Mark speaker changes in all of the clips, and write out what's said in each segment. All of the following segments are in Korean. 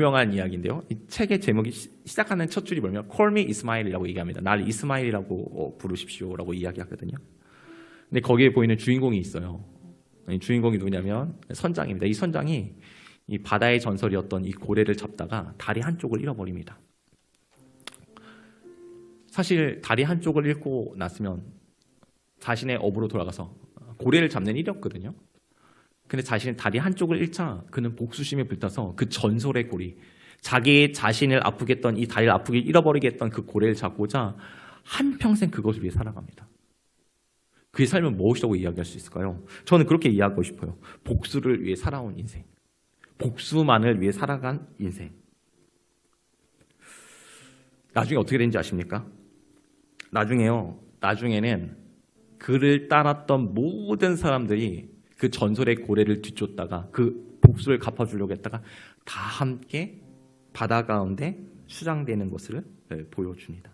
Speaker 1: 유명한 이야기인데요. 이 책의 제목이 시- 시작하는 첫 줄이 뭐냐면 Call me 이스마일이라고 얘기합니다. 날 이스마일이라고 어, 부르십시오라고 이야기하거든요. 근데 거기에 보이는 주인공이 있어요. 이 주인공이 누구냐면 선장입니다. 이 선장이 이 바다의 전설이었던 이 고래를 잡다가 다리 한쪽을 잃어버립니다. 사실 다리 한쪽을 잃고 났으면 자신의 업으로 돌아가서 고래를 잡는 일이었거든요. 근데 자신의 다리 한쪽을 잃자 그는 복수심에 불타서 그 전설의 고리, 자기 자신을 아프게 했던 이 다리를 아프게 잃어버리게 했던 그 고래를 잡고자 한평생 그것을 위해 살아갑니다. 그의 삶은 무엇이라고 이야기할 수 있을까요? 저는 그렇게 이해하고 싶어요. 복수를 위해 살아온 인생. 복수만을 위해 살아간 인생. 나중에 어떻게 되는지 아십니까? 나중에요. 나중에는 그를 따랐던 모든 사람들이 그 전설의 고래를 뒤쫓다가 그 복수를 갚아주려고 했다가 다 함께 바다 가운데 수장되는 것을 네, 보여줍니다.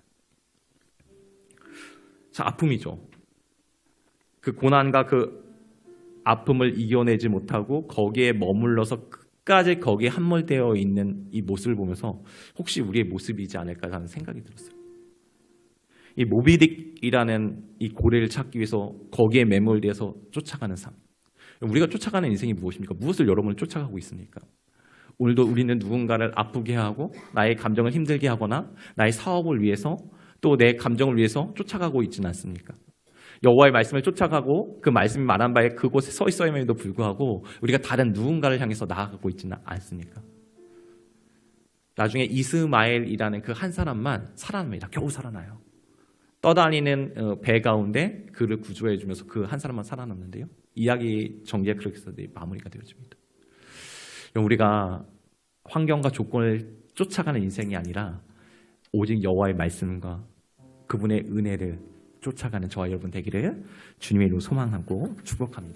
Speaker 1: 자, 아픔이죠. 그 고난과 그 아픔을 이겨내지 못하고 거기에 머물러서 끝까지 거기에 함몰되어 있는 이 모습을 보면서 혹시 우리의 모습이지 않을까라는 생각이 들었어요. 이 모비딕이라는 이 고래를 찾기 위해서 거기에 매몰돼서 쫓아가는 삶. 우리가 쫓아가는 인생이 무엇입니까? 무엇을 여러분을 쫓아가고 있습니까? 오늘도 우리는 누군가를 아프게 하고 나의 감정을 힘들게 하거나 나의 사업을 위해서 또 내 감정을 위해서 쫓아가고 있지는 않습니까? 여호와의 말씀을 쫓아가고 그 말씀이 말한 바에 그곳에 서 있어임에도 불구하고 우리가 다른 누군가를 향해서 나아가고 있지는 않습니까? 나중에 이스마엘이라는 그 한 사람만 살아납니다. 겨우 살아나요. 떠다니는 어, 배 가운데 그를 구조해 주면서 그 한 사람만 살아남는데요. 이야기 전개가 그렇게 해서 마무리가 되어집니다. 우리가 환경과 조건을 쫓아가는 인생이 아니라 오직 여호와의 말씀과 그분의 은혜를 쫓아가는 저와 여러분 되기를 주님의 이름으로 소망하고 축복합니다.